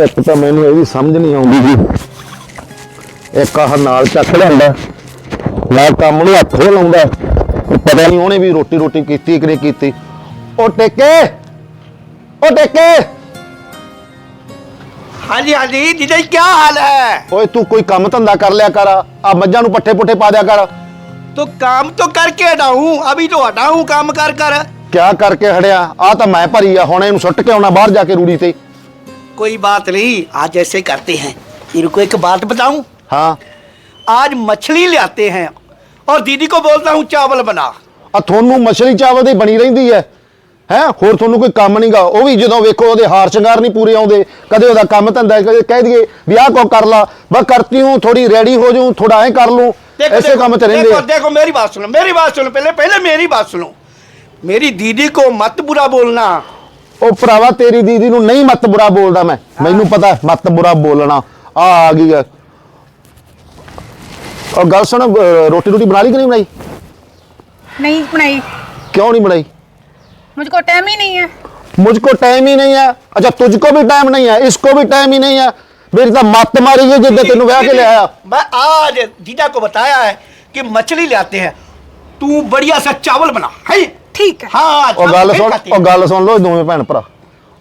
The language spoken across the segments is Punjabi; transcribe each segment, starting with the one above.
ਇੱਕ ਤਾਂ ਮੈਨੂੰ ਇਹ ਵੀ ਸਮਝ ਨਹੀਂ ਆਉਂਦੀ ਜੀ। ਇੱਕ ਆਹ ਨਾਲ ਚੱਕ ਲੈਂਦਾ। ਮੈਂ ਕੰਮ ਨੂੰ ਹੱਥ ਲਾਉਂਦਾ। ਪਤਾ ਨਹੀਂ ਉਹਨੇ ਵੀ ਰੋਟੀ ਰੋਟੀ ਕੀਤੀ ਕਿ ਨਹੀਂ ਕੀਤੀ। ਉਹ ਟੇਕੇ! ਉਹ ਟੇਕੇ! ਹਾਂਜੀ ਹਾਂਜੀ ਜੀਜਾ ਕੀ ਹਾਲ ਹੈ? ਓਏ ਤੂੰ ਕੋਈ ਕੰਮ ਧੰਦਾ ਕਰ ਲਿਆ ਕਰ। ਆ ਮੱਝਾਂ ਨੂੰ ਪੱਠੇ ਪੁੱਠੇ ਪਾ ਦਿਆ ਕਰ। ਤੂੰ ਕੰਮ ਤੋਂ ਕਰਕੇ ਹਟਾਉਂ ਅਭੀ ਤੋਂ ਹਟਾਉਂ ਕੰਮ ਕਰ ਕਰ ਕਿਆ ਕਰਕੇ ਹੜਿਆ ਆ ਤਾਂ ਮੈਂ ਭਰੀ ਆ ਹੁਣ ਇਹਨੂੰ ਸੁੱਟ ਕੇ ਆਉਣਾ ਬਾਹਰ ਜਾ ਕੇ ਰੂੜੀ ਤੇ। कोई बात नहीं आज ऐसे करते हैं इनको एक बात बताऊं ਹਾਂ आज मछली ले आते हैं और दीदी को बोलता हूँ चावल बना ਆ ਤੁਹਾਨੂੰ ਮਛਲੀ ਚਾਵਲ ਦੀ ਬਣੀ ਰਹਿੰਦੀ ਹੈ ਹੈ ਹੋਰ ਤੁਹਾਨੂੰ ਕੋਈ ਕੰਮ ਨਹੀਂਗਾ ਉਹ ਵੀ ਜਦੋਂ ਵੇਖੋ ਉਹਦੇ ਹਾਰ ਸ਼ਿੰਗਾਰ ਨਹੀਂ ਪੂਰੇ ਆਉਂਦੇ ਕਦੇ ਉਹਦਾ ਕੰਮ ਧੰਦਾ ਕਦੇ ਕਹਿ ਦਈਏ ਵੀ ਆਹ ਕੋ ਕਰ ਲਾ ਬਸ ਕਰਤੀ ਹੂੰ ਥੋੜੀ ਰੈਡੀ ਹੋ ਜਾਊਂ ਥੋੜਾ ਐ ਕਰ ਲੂੰ देखो ਐਸੇ देखो, ਕੰਮ ਚ ਰਹਿੰਦੇ देखो ਆ। देखो मेरी बात सुनो मेरी बात सुनो पहले पहले मेरी बात सुनो मेरी दीदी को मत बुरा बोलना ਉਹ ਭਰਾਵਾ ਤੇਰੀ ਦੀਦੀ ਨੂੰ ਨਹੀਂ ਮਤ ਬੁਰਾ ਬੋਲਦਾ ਮੈਂ ਮੈਨੂੰ ਪਤਾ ਮਤ ਬੁਰਾ ਬੋਲਣਾ ਆ ਆ ਗਈ ਆ ਉਹ ਗੱਲ ਸੁਣ ਅਹ ਰੋਟੀ ਰੋਟੀ ਬਣਾ ਲਈ ਕਿ ਨਹੀਂ ਬਣਾਈ नहीं बनाई क्यों नहीं बनाई मुझको टाइम ही नहीं है मुझको टाइम ही नहीं है अच्छा तुझको भी टाइम नहीं है इसको भी टाइम ही नहीं है मेरी तो मत मारी गई जिद्दे तेन ब्याह के ले आया मैं आज जीजा को बताया है कि मछली ले आते हैं तू बढ़िया सा चावल बना है ठीक है हाँ ਉਹ ਗੱਲ फिर ਸੁਣ खाते ਉਹ हैं। ਗੱਲ ਸੁਣ ਲੋ ਦੋਵੇਂ ਭੈਣ ਭਰਾ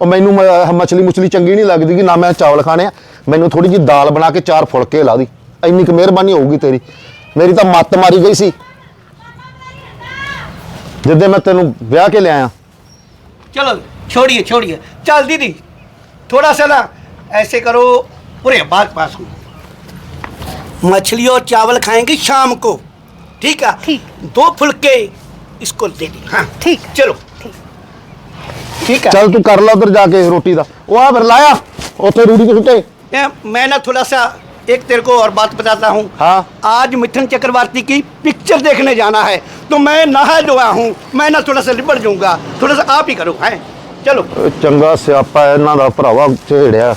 ਉਹ ਮੈਨੂੰ ਮ- ਮਛਲੀ ਮੁਛਲੀ ਚੰਗੀ ਨਹੀਂ ਲੱਗਦੀ ਕਿ ਨਾ ਮੈਂ ਚਾਵਲ ਖਾਣੇ ਆ ਮੈਨੂੰ ਥੋੜੀ ਜਿਹੀ ਦਾਲ ਬਣਾ ਕੇ ਚਾਰ ਫੁਲਕੇ ਲਾ ਦੀ ਇੰਨੀ ਕੁ ਮਿਹਰਬਾਨੀ ਹੋਊਗੀ ਤੇਰੀ ਮੇਰੀ ਤਾਂ ਮੱਤ ਮਾਰੀ ਗਈ ਸੀ ਜਿੱਦੇ ਮੈਂ ਤੈਨੂੰ ਵਿਆਹ ਕੇ ਲਿਆਇਆ चलो छोड़िए छोड़िए चल दीदी थोड़ा सा ना ऐसे करो पूरे बात पास हूँ मछली और चावल खाएंगे शाम को ठीक है ठीक। दो फुलके इसको दे दी हाँ ठीक है चलो ठीक है ਚੱਲ ਤੂੰ ਕਰ ਲੈ ਉਧਰ ਜਾ ਕੇ ਰੋਟੀ ਦਾ ਉਹ ਆ ਫਿਰ ਲਾਇਆ ਉੱਥੇ ਰੂੜੀ ਤੇ ਸੁੱਟੇ मैं मैं ना थोड़ा सा एक तेरे को और बात बताता हूँ हाँ आज मिथुन चक्रवर्ती की पिक्चर देखने जाना है तो मैं नहा धोया हूँ मैं ना थोड़ा सा लिपट जाऊंगा थोड़ा सा आप ही करो हैं चलो ਇਹ ਚੰਗਾ ਸਿਆਪਾ ਇਹਨਾਂ ਦਾ ਭਰਾਵਾ ਝੇੜਿਆ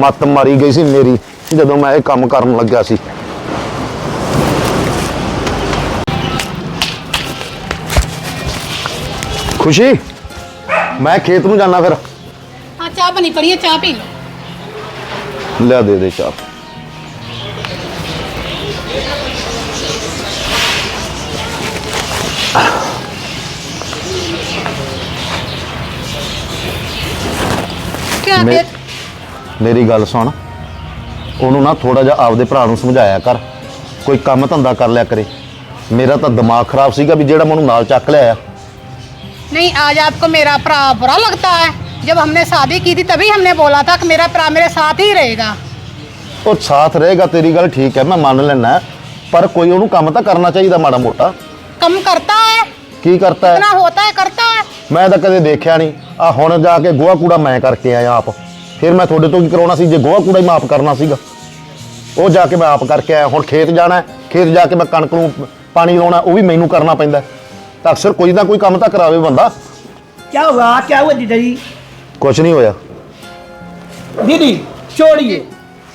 ਮੱਤ ਮਾਰੀ ਗਈ ਸੀ ਮੇਰੀ ਜਦੋਂ ਮੈਂ ਇਹ ਕੰਮ ਕਰਨ ਲੱਗਿਆ ਸੀ ਖੁਸ਼ੀ? ਮੈਂ ਖੇਤ ਨੂੰ ਜਾਣਾ ਫਿਰ। ਹਾਂ ਚਾਹ ਬਣੀ ਪੜੀ ਹੈ ਚਾਹ ਪੀ ਲਓ। ਲੈ ਦੇ ਦੇ ਚਾਹ। ਕਿਆ ਮੇ- ਮੇਰੀ ਗੱਲ ਸੁਣ। ਉਹਨੂੰ ਨਾ ਥੋੜਾ ਜਿਹਾ ਆਪਦੇ ਭਰਾ ਨੂੰ ਸਮਝਾਇਆ ਕਰ। ਕੋਈ ਕੰਮ ਧੰਦਾ ਕਰ ਲਿਆ ਕਰੇ। ਮੇਰਾ ਤਾਂ ਦਿਮਾਗ ਖਰਾਬ ਸੀਗਾ ਵੀ ਜਿਹੜਾ ਮੈਨੂੰ ਨਾਲ ਚੱਕ ਲਿਆ ਆ नहीं आज आपको मेरा भरा बुरा लगता है जब हमने शादी की थी तभी हमने बोला था कि मेरा भरा मेरे साथ ही रहेगा ਉਹ ਸਾਥ ਰਹੇਗਾ ਤੇਰੀ ਗੱਲ ਠੀਕ ਹੈ ਮੈਂ ਮੰਨ ਲੈਣਾ ਪਰ ਕੋਈ ਉਹਨੂੰ ਕੰਮ ਤਾਂ ਕਰਨਾ ਚਾਹੀਦਾ ਮਾੜਾ ਮੋਟਾ कम करता है ਕੀ ਕਰਤਾ ਹੈ इतना होता है करता है ਮੈਂ ਤਾਂ ਕਦੇ ਦੇਖਿਆ ਨਹੀਂ ਆ ਹੁਣ ਜਾ ਕੇ ਗੋਹਾ ਕੂੜਾ ਮੈਂ ਕਰਕੇ ਆਇਆ ਆਪ ਫਿਰ ਮੈਂ ਤੁਹਾਡੇ ਤੋਂ ਕੀ ਕਰਾਉਣਾ ਸੀ ਜੇ ਗੋਹਾ ਕੂੜਾ ਹੀ ਮੈਂ ਆਪ ਕਰਨਾ ਸੀਗਾ ਉਹ ਜਾ ਕੇ ਮੈਂ ਆਪ ਕਰਕੇ ਆਇਆ ਹੁਣ ਖੇਤ ਜਾਣਾ ਹੈ, ਖੇਤ ਜਾ ਕੇ ਮੈਂ ਕਣਕ ਨੂੰ ਪਾਣੀ ਲਾਉਣਾ ਉਹ ਵੀ ਮੈਨੂੰ ਕਰਨਾ ਪੈਂਦਾ ਹੈ। ਤਾਂ ਅਕਸਰ ਕੋਈ ਨਾ ਕੋਈ ਕੰਮ ਤਾਂ ਕਰਾਵੇ ਬੰਦਾ क्या हुआ क्या हुआ दीदी जी ਕੁਝ ਨਹੀਂ ਹੋਇਆ दीदी छोड़िए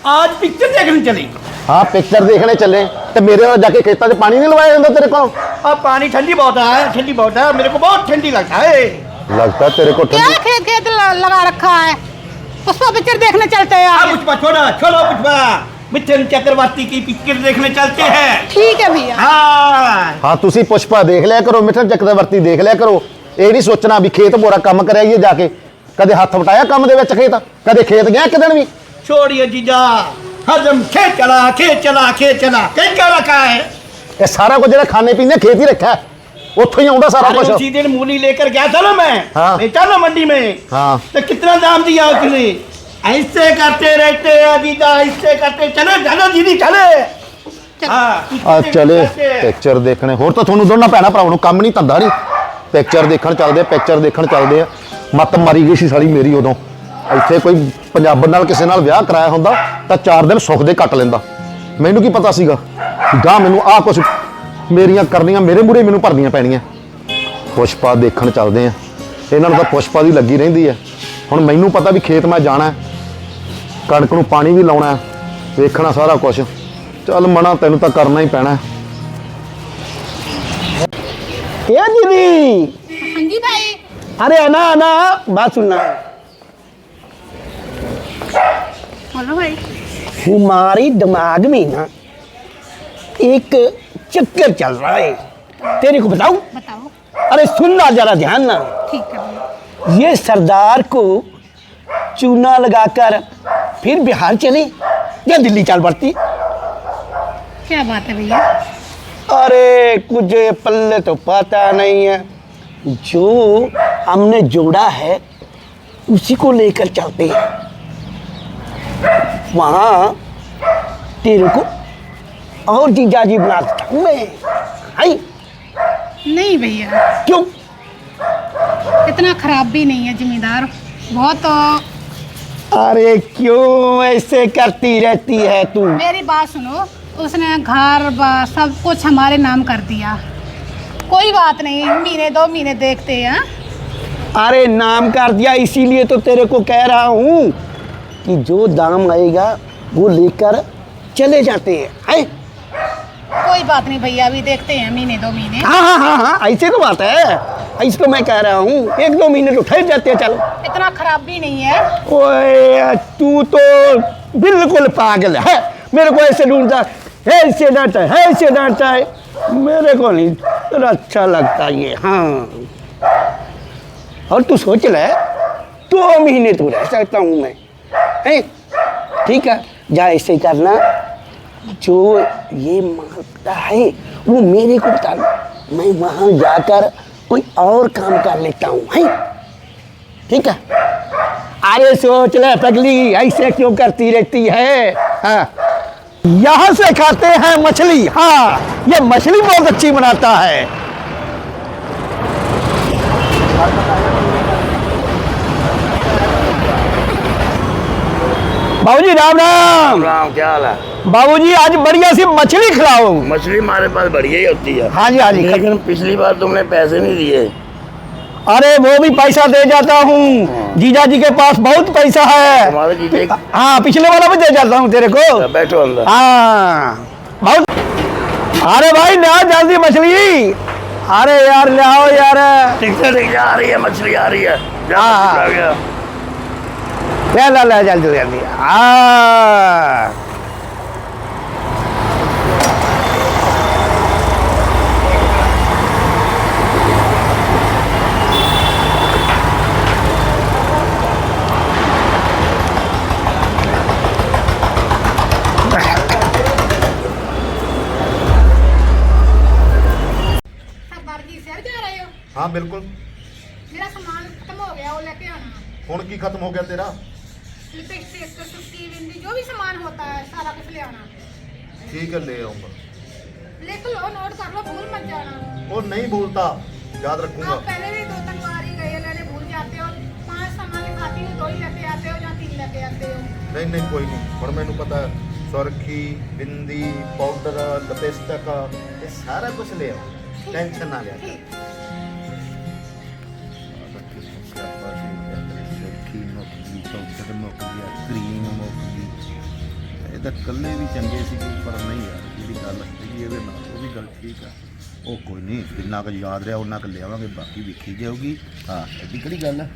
आज पिक्चर देखने चली ਹਾਂ ਪਿਕਚਰ ਦੇਖਣੇ ਚੱਲੇ ਤੇ ਮੇਰੇ ਨਾਲ ਜਾ ਕੇ ਖੇਤਾਂ 'ਚ ਪਾਣੀ ਨਹੀਂ ਲਵਾਇਆ ਜਾਂਦਾ ਤੇਰੇ ਕੋਲ अब पानी ठंडी बहुत है ठंडी बहुत है मेरे को बहुत ठंडी लगता है ਲੱਗਦਾ ਤੇਰੇ ਕੋਲ क्या ठंडी खेत खेत ल- लगा रखा है पुष्पा पिक्चर देखने चलते हैं अब आज पुष्पा छोड़ो छोड़ो पुष्पा मिथुन चक्रवर्ती की पिक्चर देखने चलते हैं ठीक है भैया हाँ ਹਾਂ ਤੁਸੀਂ ਪੁਸ਼ਪਾ ਦੇਖ ਲਿਆ ਕਰੋ ਮਿੱਠਨ ਚੱਕਰਵਰਤੀ ਦੇਖ ਲਿਆ ਕਰੋ ਇਹ ਨਹੀਂ ਸੋਚਣਾ ਵੀ ਖੇਤ ਬੋਰਾ ਕੰਮ ਕਰਾਈਏ ਜਾ ਕੇ ਕਦੇ ਹੱਥ ਵਟਾਇਆ ਕੰਮ ਦੇ ਵਿੱਚ ਖੇਤ ਕਦੇ ਖੇਤ ਗਿਆ ਇੱਕ ਦਿਨ ਵੀ छोड़िए जीजा हजम खेत चला खेत चला खेत चला खेत क्या रखा है ਇਹ ਸਾਰਾ ਕੁਝ ਜਿਹੜਾ ਖਾਣੇ ਪੀਂਦੇ ਖੇਤ ਹੀ ਰੱਖਿਆ ਹੈ। ਉੱਥੋਂ ਹੀ ਆਉਂਦਾ ਸਾਰਾ अरे ਕੁਝ उसी दिन मूली लेकर गया था ना मैं हाँ। बेचा ना मंडी में हाँ। तो कितना दाम दिया उसने ऐसे करते रहते हैं दीदा ऐसे करते चले चलो दीदी चले हाँ, ਆ ऐसे ਚਲੇ करते हैं। ਪਿਕਚਰ ਦੇਖਣੇ ਹੋਰ ਤਾਂ ਤੁਹਾਨੂੰ ਦੋਨਾਂ ਭੈਣਾਂ ਭਰਾਵਾਂ ਨੂੰ ਕੰਮ ਨਹੀਂ ਧੰਦਾ ਨਹੀਂ ਪਿਕਚਰ ਦੇਖਣ ਚੱਲਦੇ ਆ ਪਿਕਚਰ ਦੇਖਣ ਚੱਲਦੇ ਆ ਮੱਤ ਮਾਰੀ ਗਈ ਸੀ ਸਾਲੀ ਮੇਰੀ ਉਦੋਂ ਇੱਥੇ ਕੋਈ ਪੰਜਾਬਣ ਨਾਲ ਕਿਸੇ ਨਾਲ ਵਿਆਹ ਕਰਾਇਆ ਹੁੰਦਾ ਤਾਂ 4 ਦਿਨ ਸੁੱਖ ਦੇ ਕੱਟ ਲੈਂਦਾ ਮੈਨੂੰ ਕੀ ਪਤਾ ਸੀਗਾ ਗਾਂ ਮੈਨੂੰ ਆਹ ਕੁਝ ਮੇਰੀਆਂ ਕਰਨੀਆਂ ਮੇਰੇ ਮੂਰੇ ਮੈਨੂੰ ਭਰਨੀਆਂ ਪੈਣੀਆਂ ਪੁਸ਼ਪਾ ਦੇਖਣ ਚੱਲਦੇ ਆ ਇਹਨਾਂ ਨੂੰ ਤਾਂ ਪੁਸ਼ਪਾ ਦੀ ਲੱਗੀ ਰਹਿੰਦੀ ਹੈ ਹੁਣ ਮੈਨੂੰ ਪਤਾ ਵੀ ਖੇਤ ਮੈਂ ਜਾਣਾ ਹੈ ਕਣਕ ਨੂੰ ਪਾਣੀ ਵੀ ਲਾਉਣਾ ਹੈ ਵੇਖਣਾ ਸਾਰਾ ਕੁਝ ਚੱਲ ਮਣਾ ਤੈਨੂੰ ਤਾਂ ਕਰਨਾ ਹੀ ਪੈਣਾ ਹੈ ये दीदी हाँ जी भाई अरे आना आना बात सुनना बोलो भाई हमारे दिमाग में ना एक चक्कर चल रहा है तेरे को बताऊं बताओ अरे सुनना जरा ध्यान ना ठीक है भैया ये सरदार को चूना लगाकर फिर बिहार चले। या दिल्ली चल पड़ती। क्या बात है भैया? अरे कुछ पल्ले तो पता नहीं है। जो हमने जोड़ा है उसी को लेकर चलते हैं। वहाँ तेरे को और जीजाजी बना मैं। आई। नहीं भैया। क्यों? इतना खराब भी नहीं है जिम्मेदार बहुत अरे क्यों ऐसे करती रहती है तू? मेरी बात सुनो। उसने घर बार सब कुछ हमारे नाम कर दिया। कोई बात नहीं महीने दो महीने देखते हैं? अरे नाम कर दिया इसीलिए तो तेरे को कह रहा हूँ कि जो दाम आएगा वो लेकर चले जाते हैं हैं? कोई बात नहीं भैया अभी देखते हैं महीने दो महीने। हाँ हाँ हाँ हाँ ऐसे तो बात है। तो मैं कह रहा हूँ एक दो महीने तो ठहर जाते हैं चलो। इतना खराब भी नहीं है। ओए तू तो बिल्कुल पागल है। मेरे को ऐसे ढूंढता है ऐसे डांटा है ऐसे डांटा है। मेरे को नहीं तेरा अच्छा लगता ये हाँ। और तू सोच ले दो महीने तो रह सकता हूँ मैं है? ठीक है जा ऐसे करना। जो ये माँगता है वो मेरे को बताना मैं वहाँ जाकर कोई और काम कर लेता हूँ, है? ठीक है? अरे सोच ले पगली, ऐसे क्यों करती रहती है? हाँ। यहाँ से खाते हैं मछली। हाँ ये मछली बहुत अच्छी बनाता है। बाबूजी राम राम राम, क्या हाल है? बाबूजी आज बढ़िया सी मछली खिलाओ। मछली हमारे पास बढ़िया ही होती है। हाँ जी हाँ जी। लेकिन पिछली बार तुमने पैसे नहीं दिए। अरे वो भी पैसा दे जाता हूँ। जीजा जी के पास बहुत पैसा है। हाँ पिछले वाला भी दे जाता हूँ तेरे को। बैठो अंदर। हाँ। बहुत अरे भाई ले जल्दी मछली। अरे यार ले आओ यार। ठीक ठीक आ रही है मछली आ रही है। हाँ, हाँ। ले जल्दी जल्दी। हाँ। ਬਿਲਕੁਲ। ਮੇਰਾ ਸਮਾਨ ਖਤਮ ਹੋ ਗਿਆ ਉਹ ਲੈ ਕੇ ਆਣਾ ਹੁਣ ਕੀ ਖਤਮ ਹੋ ਗਿਆ ਤੇਰਾ? ਲਿਪਸਟਿਕ ਸੁੱਕੀ ਬਿੰਦੀ ਜੋ ਵੀ ਸਮਾਨ ਹੋਤਾ ਹੈ ਸਾਰਾ ਕੁਝ ਲੈ ਆਣਾ ਠੀਕ ਹੈ ਲੈ ਆਉਂਗਾ लिख लो नोट कर लो भूल मत जाना ਉਹ नहीं भूलता याद आप रखूंगा पहले भी दो तीन बार ही गए लेने भूल जाते हो पांच सामान खाती हो दो ही लेके आते हो या तीन लेके आते हो ਨਹੀਂ ਨਹੀਂ ਕੋਈ ਨਹੀਂ। ਹੁਣ ਮੈਨੂੰ ਪਤਾ ਹੈ ਸੁਰਖੀ ਬਿੰਦੀ ਪਾਊਡਰ ਲਪੇਸਟਕ ਇਹ ਸਾਰਾ ਕੁਝ ਲੈ ਆਓ। ਟੈਨਸ਼ਨ ਨਾ ਲਿਆ ਕਰ। ठीक ਗਈ ਮੁੱਕ ਗਿਆ ਕਰੀਮ ਮੁੱਕ ਗਈ ਇਹ ਤਾਂ ਕੱਲੇ ਵੀ ਚੰਗੇ ਸੀਗੇ, ਪਰ ਨਹੀਂ ਯਾਰ ਜਿਹੜੀ ਗੱਲ ਹੈਗੀ ਇਹਦੇ ਨਾਲ, ਉਹ ਵੀ ਗੱਲ ਠੀਕ ਆ। ਉਹ ਕੋਈ ਨਹੀਂ, ਜਿੰਨਾ ਕੁ ਯਾਦ ਰਿਹਾ, ਉਹਨਾਂ ਕੁ ਲਿਆਵਾਂਗੇ, ਬਾਕੀ ਵੇਖੀ ਜਾਊਗੀ। ਹਾਂ, ਐਡੀ ਕਿਹੜੀ ਗੱਲ ਹੈ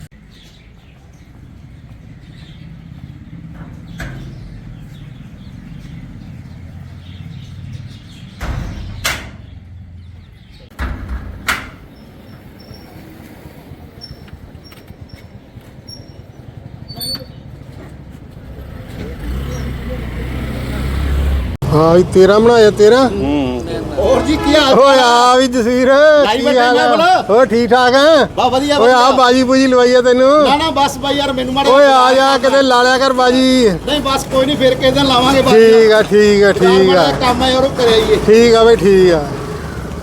ਹਾਂ ਵੀ ਤੇਰਾ ਬਣਾਇਆ ਤੇਰਾ? ਹੋਰ ਜੀ ਕੀ ਹਾਲ? ਓਏ ਆ ਵੀ ਜਸਵੀਰ। ਲਾਈ ਕੀ ਬੈਠਾ ਹਾਲ ਮੈਂ? ਹੋਰ ਠੀਕ ਠਾਕ ਆ? ਬਾ ਵਧੀਆ ਓਏ ਆ ਬਾਜੀ ਬੂਜੀ ਲਵਾਈਆ ਤੈਨੂੰ? ਨਾ ਨਾ ਬਸ ਬਾਈ ਯਾਰ ਮੈਨੂੰ ਮਾੜਾ ਓਏ ਆ ਜਾ ਕਿਤੇ ਲਾ ਲਿਆ ਕਰ ਬਾਜੀ। ਨਹੀਂ ਬਸ ਕੋਈ ਨਹੀਂ ਫੇਰ ਕਿਸੇ ਦਿਨ ਲਾਵਾਂਗੇ ਠੀਕ ਆ ਠੀਕ ਆ ਠੀਕ ਆ। ਕੰਮ ਹੈ ਯਾਰ ਉਹ ਕਰਿਆ ਹੀ ਠੀਕ ਆ ਬਈ ਠੀਕ ਆ।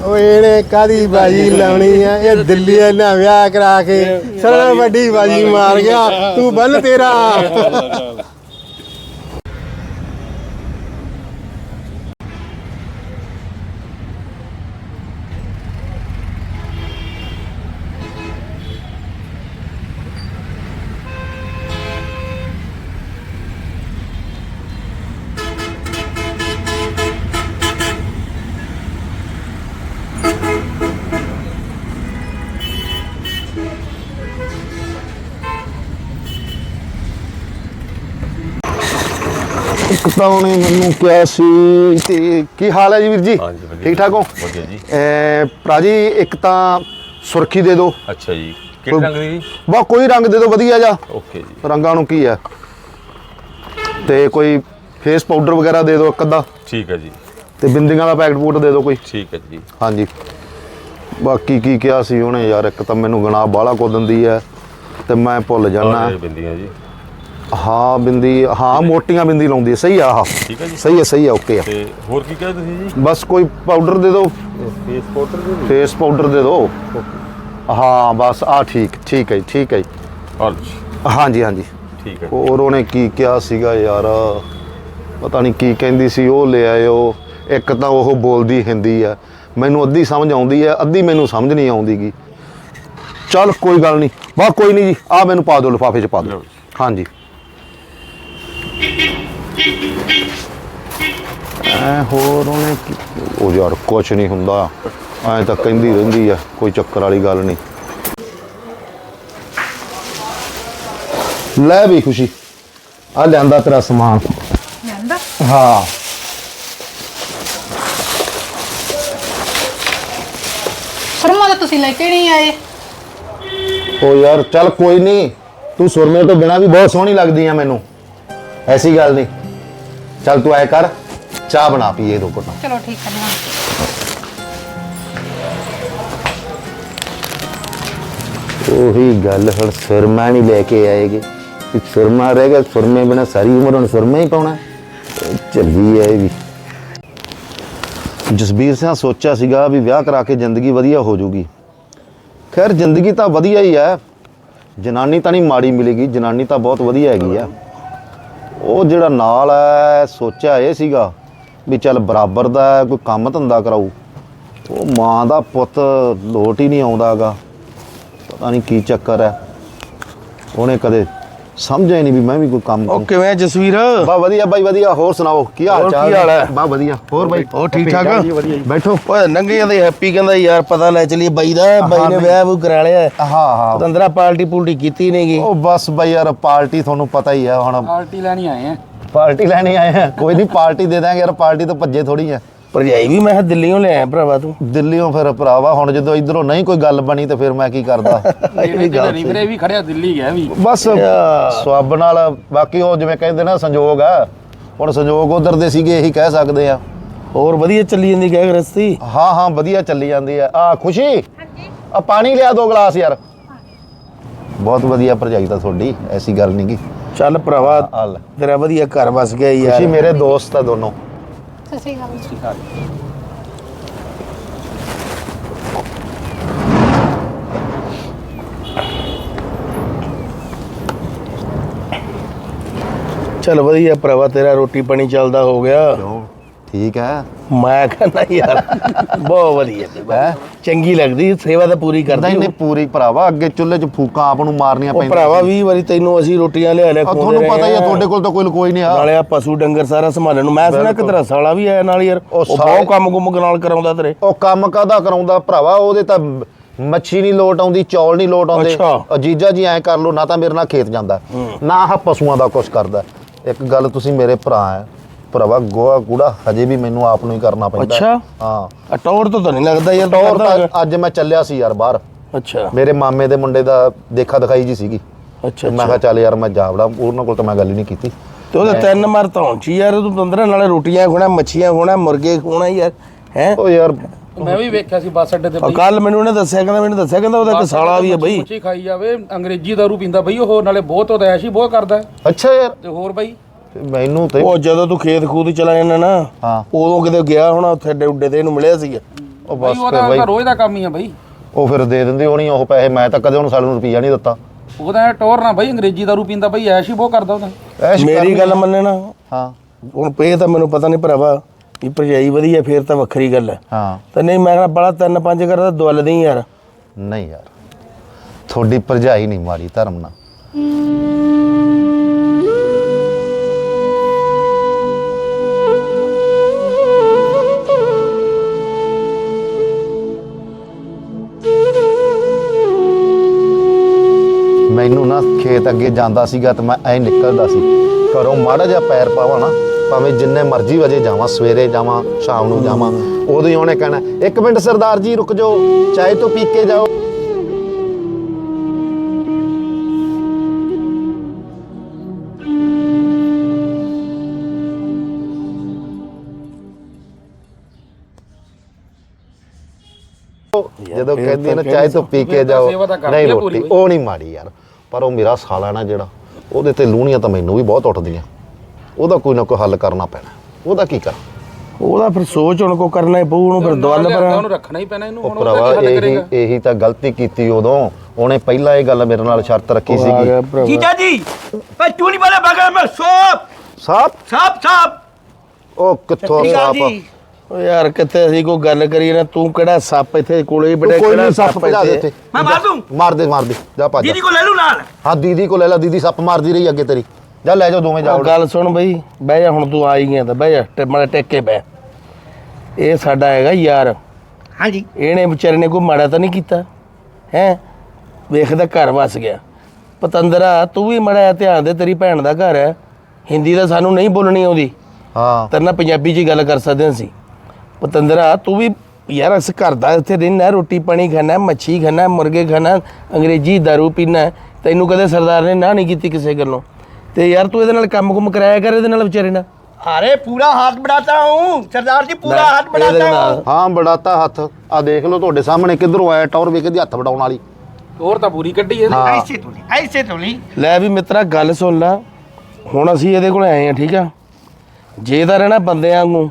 ਓਏ ਇਹਨੇ ਕਾਦੀ ਬਾਜੀ ਲਾਉਣੀ ਆ? ਇਹ ਦਿੱਲੀ ਨਾਲ ਵਿਆਹ ਕਰਾ ਕੇ ਸਾਰਾ ਵੱਡੀ ਬਾਜੀ ਮਾਰ ਗਿਆ। ਤੂੰ ਬੰਨ ਤੇਰਾ। ਇੱਕ ਤਾਂ ਉਹਨੇ ਮੈਨੂੰ ਕਿਹਾ ਸੀ ਤੇ ਕੀ ਹਾਲ ਹੈ ਜੀ ਵੀਰ ਜੀ? ਹਾਂਜੀ, ਵਧੀਆ। ਠੀਕ ਠਾਕ ਹੋ? ਵਧੀਆ ਜੀ। ਅਹ ਭਰਾ ਜੀ ਇੱਕ ਤਾਂ ਸੁਰਖੀ ਦੇ ਦਿਓ ਅੱਛਾ ਜੀ। ਕਿਹੜੇ ਰੰਗ ਦੀ? ਜੀ ਬਾ ਕੋਈ ਰੰਗ ਦੇ ਦਿਓ ਵਧੀਆ ਜਾ ਓਕੇ ਜੀ। ਰੰਗਾਂ ਨੂੰ ਕੀ ਹੈ? ਤੇ ਕੋਈ ਫੇਸ ਪਾਊਡਰ ਵਗੈਰਾ ਦੇ ਦਿਓ ਇੱਕ ਅੱਧਾ। ਠੀਕ ਹੈ ਜੀ। ਤੇ ਬਿੰਦੀਆਂ ਦਾ ਪੈਕਟ ਪੂਟ ਦੇ ਦਿਓ ਕੋਈ। ਠੀਕ ਹੈ ਜੀ। ਹਾਂਜੀ। ਬਾਕੀ ਕੀ ਕਿਹਾ ਸੀ ਉਹਨੇ ਯਾਰ ਇੱਕ ਤਾਂ ਮੈਨੂੰ ਗਣਾ ਬਾਹਲਾ ਕੋ ਦਿੰਦੀ ਹੈ ਤੇ ਮੈਂ ਭੁੱਲ ਜਾਣਾ ਔਰ ਬਿੰਦੀਆਂ ਜੀ। ਹਾਂ ਬਿੰਦੀ ਹਾਂ ਮੋਟੀਆਂ ਬਿੰਦੀ ਲਾਉਂਦੀ ਹੈ। ਸਹੀ ਆ ਆਹ। ਠੀਕ ਹੈ ਜੀ। ਸਹੀ ਹੈ ਸਹੀ ਹੈ ਓਕੇ ਆ। ਤੇ ਹੋਰ ਕੀ ਕਹੇ ਤੁਸੀਂ ਜੀ? ਬਸ ਕੋਈ ਪਾਊਡਰ ਦੇ ਦਿਓ। ਫੇਸ ਪਾਊਡਰ ਦੇ ਫੇਸ ਪਾਊਡਰ ਦੇ ਦਿਓ। ਹਾਂ ਬਸ ਆ ਠੀਕ ਠੀਕ ਹੈ ਜੀ, ਠੀਕ ਹੈ ਜੀ। ਔਰ ਜੀ, ਹਾਂਜੀ ਹਾਂਜੀ। ਠੀਕ ਹੈ। ਹੋਰ ਉਹਨੇ ਕੀ ਕਿਹਾ ਸੀਗਾ ਯਾਰ? ਪਤਾ ਨਹੀਂ ਕੀ ਕਹਿੰਦੀ ਸੀ ਉਹ ਲੈ ਆਇਓ। ਇੱਕ ਤਾਂ ਉਹ ਬੋਲਦੀ ਹਿੰਦੀ ਆ। ਮੈਨੂੰ ਅੱਧੀ ਸਮਝ ਆਉਂਦੀ ਹੈ ਅੱਧੀ ਮੈਨੂੰ ਸਮਝ ਨਹੀਂ ਆਉਂਦੀਗੀ। ਚੱਲ ਕੋਈ ਗੱਲ ਨਹੀਂ ਵਾਹ ਕੋਈ ਨਹੀਂ ਜੀ ਆ ਮੈਨੂੰ ਪਾ ਦਿਓ ਲਿਫਾਫੇ 'ਚ ਪਾ ਦਿਓ। ਹਾਂਜੀ। ਐ ਹੋਰ ਉਹਨੇ ਕੀ- ਉਹ ਯਾਰ ਕੁਛ ਨਹੀਂ ਹੁੰਦਾ। ਐ ਤਾਂ ਕਹਿੰਦੀ ਰਹਿੰਦੀ ਆ ਕੋਈ ਚੱਕਰ ਵਾਲੀ ਗੱਲ ਨਹੀਂ। ਲੈ ਵੀ ਖੁਸ਼ੀ। ਆ ਲਿਆਂਦਾ ਤੇਰਾ ਸਮਾਨ। ਲਿਆਂਦਾ? ਹਾਂ। ਸੁਰਮਾ ਤਾਂ ਤੁਸੀਂ ਲੈ ਕੇ ਨਹੀਂ ਆਏ। ਉਹ ਯਾਰ ਚੱਲ ਕੋਈ ਨਹੀਂ। ਤੂੰ ਸੁਰਮੇ ਤੋਂ ਬਿਨਾ ਵੀ ਬਹੁਤ ਸੋਹਣੀ ਲੱਗਦੀ ਆ ਮੈਨੂੰ। ਐਸੀ ਗੱਲ ਨਹੀਂ। ਚੱਲ ਤੂੰ ਐ ਕਰ ਚਾਹ ਬਣਾ ਪੀਏ ਦੋ ਘੁੱਟਾਂ। ਚਲੋ ਠੀਕ ਹੈ ਬਣਾ। ਉਹੀ ਗੱਲ ਹੁਣ ਸੁਰਮਾ ਨਹੀਂ ਲੈ ਕੇ ਆਏਗੇ। ਕਿ ਸੁਰਮਾ ਰਹੇਗਾ ਸੁਰਮੇ ਬਿਨਾ ਸਾਰੀ ਉਮਰ ਹੁਣ ਸੁਰਮਾ ਹੀ ਪਾਉਣਾ ਇਹ ਚੱਲੀ ਐ ਇਹ ਵੀ। ਜਸਬੀਰ ਸਿੰਘ ਸੋਚਿਆ ਸੀਗਾ ਵੀ ਵਿਆਹ ਕਰਾ ਕੇ ਜ਼ਿੰਦਗੀ ਵਧੀਆ ਹੋ ਜਾਊਗੀ। ਖੈਰ ਜ਼ਿੰਦਗੀ ਤਾਂ ਵਧੀਆ ਹੀ ਹੈ। ਜਨਾਨੀ ਤਾਂ ਨਹੀਂ ਮਾੜੀ ਮਿਲੇਗੀ ਜਨਾਨੀ ਤਾਂ ਬਹੁਤ ਵਧੀਆ ਹੈਗੀ ਆ। ਉਹ ਜਿਹੜਾ ਨਾਲ ਹੈ ਸੋਚਿਆ ਇਹ ਸੀਗਾ ਵੀ ਚੱਲ ਬਰਾਬਰ ਦਾ ਕੋਈ ਕੰਮ ਧੰਦਾ ਕਰਾਊ। ਉਹ ਮਾਂ ਦਾ ਪੁੱਤ ਲੋਟ ਹੀ ਨਹੀਂ ਆਉਂਦਾਗਾ ਪਤਾ ਨਹੀਂ ਕੀ ਚੱਕਰ ਹੈ ਉਹਨੇ ਕਦੇ ਸਮਝਿਆ ਹੀ ਨਹੀਂ ਵੀ ਮੈਂ ਵੀ ਕੋਈ ਕੰਮ ਉਹ ਕਰਾਂ ਕਿਵੇਂ ਆ ਜਸਵੀਰ? ਬਾ ਵਧੀਆ ਬਾਈ ਵਧੀਆ। ਹੋਰ ਸੁਣਾਓ ਕੀ ਹਾਲ ਹੋਰ ਚਾਲ ਕੀ ਹਾਲ ਹੈ? ਬਾ ਵਧੀਆ। ਹੋਰ ਬਾਈ? ਹੋਰ ਠੀਕ ਠਾਕ? ਬੈਠੋ। ਓਏ ਨੰਗੇ ਦੇ ਹੈਪੀ ਕਹਿੰਦਾ ਯਾਰ ਪਤਾ ਲੈ ਚਲੀ ਬਾਈ ਦਾ। ਬਾਈ ਨੇ। ਵਿਆਹ ਵੂ ਕਰਾ ਲਿਆ ਹਾਂ। ਹਾਂ ਤੰਦਰਾ ਪਾਰਟੀ ਪੂਲਟੀ ਕੀਤੀ ਨਹੀਂਗੀ। ਉਹ ਬਸ ਬਾਈ ਯਾਰ ਪਾਰਟੀ ਤੁਹਾਨੂੰ ਪਤਾ ਹੀ ਹੈ ਹੁਣ। ਪਾਰਟੀ ਲੈਣੀ ਆਏ ਆ। ਪਾਰਟੀ ਲੈਣੀ ਆਏ ਆ। ਕੋਈ ਨਹੀਂ ਪਾਰਟੀ ਦੇ ਦਾਂਗੇ ਯਾਰ ਪਾਰਟੀ ਤੋਂ ਭੱਜੇ ਥੋੜੀ ਆ। ਭਰਜਾਈ ਵੀ ਮੈਂ ਕਿਹਾ ਦਿੱਲੀੋਂ ਲੈ ਆਇਆ ਭਰਾਵਾ ਤੂੰ। ਦਿੱਲੀੋਂ ਫਿਰ ਭਰਾਵਾ ਹੁਣ ਜਦੋਂ ਇਧਰੋਂ ਨਹੀਂ ਕੋਈ ਗੱਲ ਬਣੀ ਤੇ ਫਿਰ ਮੈਂ ਕੀ ਕਰਦਾ? ਇਹ ਵੀ ਗੱਲ ਰਿਵਰੇ ਵੀ ਖੜਿਆ ਦਿੱਲੀ ਗਿਆ ਵੀ। ਬਸ ਸਵਾਬ ਨਾਲ ਬਾਕੀ ਉਹ ਜਿਵੇਂ ਕਹਿੰਦੇ ਨਾ ਸੰਜੋਗ ਆ ਹੁਣ ਸੰਜੋਗ ਉਧਰ ਦੇ ਸੀਗੇ ਇਹੀ ਕਹਿ ਸਕਦੇ ਆ। ਹੋਰ ਵਧੀਆ ਚੱਲੀ ਜਾਂਦੀ ਕਹਿ ਗ੍ਰਸਤੀ? ਹਾਂ ਹਾਂ ਵਧੀਆ ਚੱਲੀ ਜਾਂਦੀ ਆ। ਆ ਖੁਸ਼ੀ? ਹਾਂਜੀ ਆ ਪਾਣੀ ਲਿਆ ਦੋ ਗਲਾਸ ਯਾਰ। ਬਹੁਤ ਵਧੀਆ ਭਰਜਾਈ ਤਾਂ ਤੁਹਾਡੀ ਐਸੀ ਗੱਲ ਨਹੀਂ ਗੀ। ਚੱਲ ਭਰਾਵਾ ਆ ਲੈ। ਤੇਰਾ ਵਧੀਆ ਘਰ ਵਸ ਗਿਆ ਖੁਸ਼ੀ ਯਾਰ ਮੇਰੇ ਦੋਸਤ ਆ ਦੋਨੋਂ। ਸਤਿ ਸ਼੍ਰੀ ਅਕਾਲ। ਚੱਲ ਵਧੀਆ ਭਰਾਵਾ ਤੇਰਾ ਰੋਟੀ ਪਾਣੀ ਚੱਲਦਾ ਹੋ ਗਿਆ। ਠੀਕ ਹੈ ਮੈਂ ਕਹਿੰਦਾ ਯਾਰ ਬਹੁਤ ਵਧੀਆ ਤੇ ਹੈ? ਚੰਗੀ ਲੱਗਦੀ ਸੇਵਾ ਤਾਂ ਪੂਰੀ ਕਰਦਾ ਨਹੀਂ ਪੂਰੀ ਭਰਾਵਾ ਅੱਗੇ ਚੁੱਲ੍ਹੇ 'ਚ ਫੂਕਾਂ ਆਪ ਨੂੰ ਮਾਰਨੀਆਂ ਉਹ ਪੈਂਦੀਆਂ ਭਰਾਵਾ 20 ਵਾਰੀ ਤੈਨੂੰ ਅਸੀਂ ਰੋਟੀਆਂ ਲਿਆ ਲਿਆ ਆ, ਖਵਾਉਂਦੇ ਤੁਹਾਨੂੰ ਪਤਾ ਹੀ ਆ ਰਹੇ ਤੁਹਾਡੇ ਕੋਲ ਤਾਂ ਕੋਈ ਕੋਈ ਨਹੀਂ ਆ। ਨਾਲੇ ਆ ਪਸ਼ੂ ਡੰਗਰ ਸਾਰਾ ਸੰਭਾਲਣ ਨੂੰ। ਮੈਂ ਸੁਣਿਆ ਕਿ ਤੇਰਾ ਸਾਲਾ ਵੀ ਆਇਆ ਨਾਲ ਯਾਰ। ਉਹ ਉਹ ਬਹੁਤ ਕੰਮ ਗੁੰਮ ਨਾਲ ਕਰਾਉਂਦਾ ਤੇਰੇ। ਉਹ ਕੰਮ ਕਾਦਾ ਕਰਾਉਂਦਾ ਭਰਾਵਾ? ਉਹਦੇ ਤਾਂ ਮੱਛੀ ਨਹੀਂ ਲੋਟ ਆਉਂਦੀ ਚੌਲ ਨਹੀਂ ਲੋਟ ਆਉਂਦੇ। ਅੱਛਾ। ਅਜੀਜਾ ਜੀ ਐਂ ਕਰ ਲੋ ਨਾ ਤਾਂ ਮੇਰੇ ਨਾਲ ਖੇਤ ਜਾਂਦਾ ਨਾ ਆਹ ਪਸ਼ੂਆਂ ਦਾ ਕੁਛ ਕਰਦਾ। ਇੱਕ ਗੱਲ ਤੁਸੀਂ ਮੇਰੇ ਭਰਾ ਹੈ ਭਰਾਵਾ ਗੋਆ ਕੂੜਾ ਹਜੇ ਵੀ ਮੈਨੂੰ ਆਪ ਨੂੰ ਹੀ ਕਰਨਾ ਪੈਂਦਾ ਅੱਛਾ। ਹਾਂ। ਆ ਟੌਰ ਤੋਂ ਤਾਂ ਨਹੀਂ ਲੱਗਦਾ ਯਾਰ ਟੌਰ ਕਰਦਾ ਤਾਂ। ਅੱਜ ਮੈਂ ਚੱਲਿਆ ਸੀ ਯਾਰ ਬਾਹਰ। ਅੱਛਾ। ਮੇਰੇ ਮਾਮੇ ਦੇ ਮੁੰਡੇ ਦਾ ਦੇਖਾ ਦਿਖਾਈ ਜੀ ਸੀਗੀ। ਅੱਛਾ ਮੈਂ ਕਿਹਾ ਚੱਲ ਯਾਰ ਮੈਂ ਜਾਵੜਾ ਉਹਨਾਂ ਕੋਲ ਤਾਂ ਮੈਂ ਗੱਲ ਹੀ ਨਹੀਂ ਕੀਤੀ। ਤੇ ਉਹਦੇ ਤਿੰਨ ਮਰ ਤਾਂ ਹੋਣ ਚ ਹੀ ਯਾਰ ਤੂੰ ਤੰਦਰਾ ਨਾਲੇ ਰੋਟੀਆਂ ਖੋਣਾ ਮੱਛੀਆਂ ਖੋਣਾ ਮੁਰਗੇ ਖੋਣਾ ਯਾਰ ਹੈ? ਉਹ ਯਾਰ ਮੈਂ ਵੀ ਵੇਖਿਆ ਸੀ ਬੱਸ ਅੱਡੇ ਤੇ ਬਈ। ਕੱਲ ਮੈਨੂੰ ਉਹਨੇ ਦੱਸਿਆ ਕਹਿੰਦਾ ਮੈਨੂੰ ਦੱਸਿਆ ਕਹਿੰਦਾ ਉਹਦਾ ਇੱਕ ਸਾਲਾ ਵੀ ਹੈ ਬਈ। ਮੱਛੀ ਖਾਈ ਜਾਵੇ ਅੰਗਰੇਜ਼ੀ ਦਾਰੂ ਪੀਂਦਾ ਬਈ ਉਹ ਨਾਲੇ ਬਹੁਤ ਉਹਦਾ ਐਸ਼ ਹੀ ਬਹੁਤ ਕਰਦਾ। ਅੱਛਾ ਯਾਰ। ਤੇ ਹੋਰ ਬਈ ਮੈਨੂੰ ਤੇ ਉਹ ਜਦੋਂ ਤੂੰ ਖੇਤ ਖੂਦ ਚਲਾ ਜਾਂਦਾ ਨਾ ਹਾਂ। ਉਦੋਂ ਕਿਤੇ ਗਿਆ ਹੋਣਾ ਉੱਥੇ ਡੇਡੇ ਤੇ ਇਹਨੂੰ ਮਿਲਿਆ ਸੀਗਾ। ਉਹ ਬਸ ਫਿਰ ਉਹਦਾ ਬਾਈ। ਤਾਂ ਰੋਜ਼ ਦਾ ਕੰਮ ਹੀ ਆ ਬਈ। ਉਹ ਫਿਰ ਦੇ ਦਿੰਦੀ ਹੋਣੀ ਉਹ ਪੈਸੇ ਮੈਂ ਤਾਂ ਕਦੇ ਉਹਨੂੰ ਸਾਲੇ ਨੂੰ ਰੁਪਈਆ ਨਹੀਂ ਦਿੱਤਾ। ਉਹਦਾ ਟੋਰ ਨਾ ਬਈ ਅੰਗਰੇਜ਼ੀ ਦਾਰੂ ਪੀਂਦਾ ਬਈ ਐਸ਼ ਹੀ ਬਹੁਤ ਕਰਦਾ ਉਹਦਾ ਐਸ਼ ਮੇਰੀ ਗੱਲ ਮੰਨੇ ਨਾ। ਹਾਂ। ਹੁਣ ਪੇ ਤਾਂ ਮੈਨੂੰ ਪਤਾ ਨਹੀਂ ਭਰਾਵਾ ਵੀ ਭਰਜਾਈ ਵਧੀਆ ਫੇਰ ਤਾਂ ਵੱਖਰੀ ਗੱਲ ਹੈ। ਹਾਂ। ਤੇ ਨਹੀਂ ਮੈਂ ਕਹਿੰਦਾ ਬੜਾ ਤਿੰਨ ਪੰਜ ਕਰਦਾ ਦੁੱਲ ਨਹੀਂ ਯਾਰ। ਨਹੀਂ ਯਾਰ। ਤੁਹਾਡੀ ਭਰਜਾਈ ਨਹੀਂ ਮਾਰੀ ਧਰਮ ਨਾਲ। ਖੇਤ ਅੱਗੇ ਜਾਂਦਾ ਸੀਗਾ ਤੇ ਮੈਂ ਐ ਨਿਕਲਦਾ ਸੀ। ਘਰੋਂ ਮਾੜਾ ਜਿਹਾ ਪੈਰ ਪਾਵਾਂ ਨਾ ਭਾਵੇਂ ਜਿੰਨੇ ਮਰਜ਼ੀ ਵਜੇ ਜਾਵਾਂ ਸਵੇਰੇ ਜਾਵਾਂ ਸ਼ਾਮ ਨੂੰ ਜਾਵਾਂ ਉਦੋਂ ਹੀ ਉਹਨੇ ਕਹਿਣਾ ਇੱਕ ਮਿੰਟ ਸਰਦਾਰ ਜੀ ਰੁਕ ਜਾਓ ਚਾਹ ਤੋਂ ਪੀ ਕੇ ਜਾਓ। ਜਦੋਂ ਕਹਿੰਦੀ ਨਾ ਚਾਹ ਤੋਂ ਪੀ ਕੇ ਜਾਓ ਤਾਂ ਨਹੀਂ ਰੋਟੀ ਉਹ ਨਹੀਂ ਮਾੜੀ ਯਾਰ। ਪਰ ਉਹ ਮੇਰਾ ਸਾਲਾ ਨਾ ਜਿਹੜਾ ਉਹਦੇ ਤੇ ਲੂਣੀਆਂ ਤਾਂ ਮੈਨੂੰ ਵੀ ਬਹੁਤ ਉੱਠਦੀਆਂ। ਉਹਦਾ ਕੋਈ ਨਾ ਕੋਈ ਹੱਲ ਕਰਨਾ ਪੈਣਾ। ਉਹਦਾ ਕੀ ਕਰਾਂ? ਉਹਦਾ ਫਿਰ ਸੋਚ ਹੁਣ ਕੋ ਕਰਨਾ ਹੀ ਪਊ ਉਹਨੂੰ ਫਿਰ ਦਵਲ ਪਰ ਉਹਨੂੰ ਰੱਖਣਾ ਹੀ ਪੈਣਾ ਇਹਨੂੰ ਉਹ ਭਰਾਵਾ ਇਹੀ ਇਹੀ ਤਾਂ ਗਲਤੀ ਕੀਤੀ ਉਦੋਂ। ਉਹਨੇ ਪਹਿਲਾਂ ਇਹ ਗੱਲ ਮੇਰੇ ਨਾਲ ਸ਼ਰਤ ਰੱਖੀ ਸੀਗੀ। ਜੀਜਾ ਜੀ ਓਏ ਤੂੰ ਨਹੀਂ ਬੋਲੇ ਬਗਲ ਮੈਂ ਸੋਪ ਸਾਹਬ ਸਾਹਬ ਸਾਹਬ ਉਹ ਕਿੱਥੋਂ ਸਾਹਬ ਓ ਯਾਰ ਕਿੱਥੇ ਅਸੀਂ ਕੋਈ ਗੱਲ ਕਰੀਏ ਨਾ? ਤੂੰ ਕਿਹੜਾ ਸੱਪ ਇੱਥੇ ਕੋਲੇ ਹੀ ਬੜੇ ਕੋਈ ਨਹੀਂ ਸੱਪ ਭਜਾ ਦੇ ਇੱਥੇ? ਮੈਂ ਮਾਰ ਦੂੰ? ਮਾਰ ਦੇ ਮਾਰ ਦੇ। ਜਾ ਭੱਜ ਦੀਦੀ ਕੋ ਲੈ ਲੂ ਨਾਲ। ਹਾਂ ਦੀਦੀ ਕੋ ਲੈ ਲੈ ਦੀਦੀ ਸੱਪ ਮਾਰਦੀ ਰਹੀ ਅੱਗੇ ਤੇਰੀ। ਜਾ ਲੈ ਜਾ ਦੋਵੇਂ ਜਾ ਗੱਲ ਸੁਣ ਬਈ ਬਹਿ ਜਾ ਹੁਣ ਤੂੰ ਆ ਹੀ ਗਿਆ ਤਾਂ ਬਹਿ ਜਾ ਟੇਮਾ ਟੇਕੇ ਬਹਿ। ਇਹ ਸਾਡਾ ਹੈਗਾ ਯਾਰ। ਹਾਂਜੀ। ਇਹਨੇ ਵਿਚਾਰੇ ਨੇ ਕੋਈ ਮਾੜਾ ਤਾਂ ਨਹੀਂ ਕੀਤਾ? ਹੈ? ਵੇਖਦਾ ਘਰ ਵਸ ਗਿਆ। ਪਤੰਦਰਾ ਤੂੰ ਵੀ ਮੜਾ ਧਿਆਨ ਦੇ ਤੇਰੀ ਭੈਣ ਦਾ ਘਰ ਹੈ। ਹਿੰਦੀ ਤਾਂ ਸਾਨੂੰ ਨਹੀਂ ਬੋਲਣੀ ਆਉਂਦੀ। ਹਾਂ। ਤੇਰੇ ਪੰਜਾਬੀ 'ਚ ਗੱਲ ਕਰ ਸਕਦੇ ਸੀ ਪਤੰਦਰਾ ਤੂੰ ਵੀ ਯਾਰ ਅਸ ਘਰ ਦਾ ਇੱਥੇ ਰਹਿਣਾ ਰੋਟੀ ਪਾਣੀ ਖਾਣਾ ਮੱਛੀ ਖਾਣਾ ਮੁਰਗੇ ਖਾਣਾ ਅੰਗਰੇਜ਼ੀ ਦਾਰੂ ਪੀਣਾ ਤੈਨੂੰ ਕਦੇ ਸਰਦਾਰ ਨੇ ਨਾ ਨਹੀਂ ਕੀਤੀ ਕਿਸੇ ਗੱਲੋਂ ਤੇ ਯਾਰ ਤੂੰ ਇਹਦੇ ਨਾਲ ਕੰਮ ਕੁਮ ਕਰਾਇਆ ਕਰ ਇਹਦੇ ਨਾਲ ਵਿਚਾਰੇ ਨਾਲ अरे पूरा हाथ बढ़ाता हूँ सरदार जी पूरा हाथ ਇਹਦੇ बढ़ाता ਨਾਲ हूँ ਹਾਂ ਬੜਾਤਾ ਹੱਥ ਆ ਦੇਖ ਲਓ ਤੁਹਾਡੇ ਸਾਹਮਣੇ ਕਿੱਧਰੋਂ ਆਇਆ ਟੌਰ ਵੇਖ ਦੀ ਹੱਥ ਵਡਾਉਣ ਵਾਲੀ ਹੋਰ ਤਾਂ ਪੂਰੀ ਕੱਢੀ ਇਹਨੇ ਹਾਂ ऐसे तो नहीं ऐसे तो नहीं ਲੈ ਵੀ ਮਿੱਤਰਾ ਗੱਲ ਸੁਣ ਲੈ ਹੁਣ ਅਸੀਂ ਇਹਦੇ ਕੋਲ ਆਏ ਆ ਠੀਕ ਆ ਜੇ ਤਾਂ ਰਹਿਣਾ ਬੰਦਿਆਂ ਵਾਂਗੂ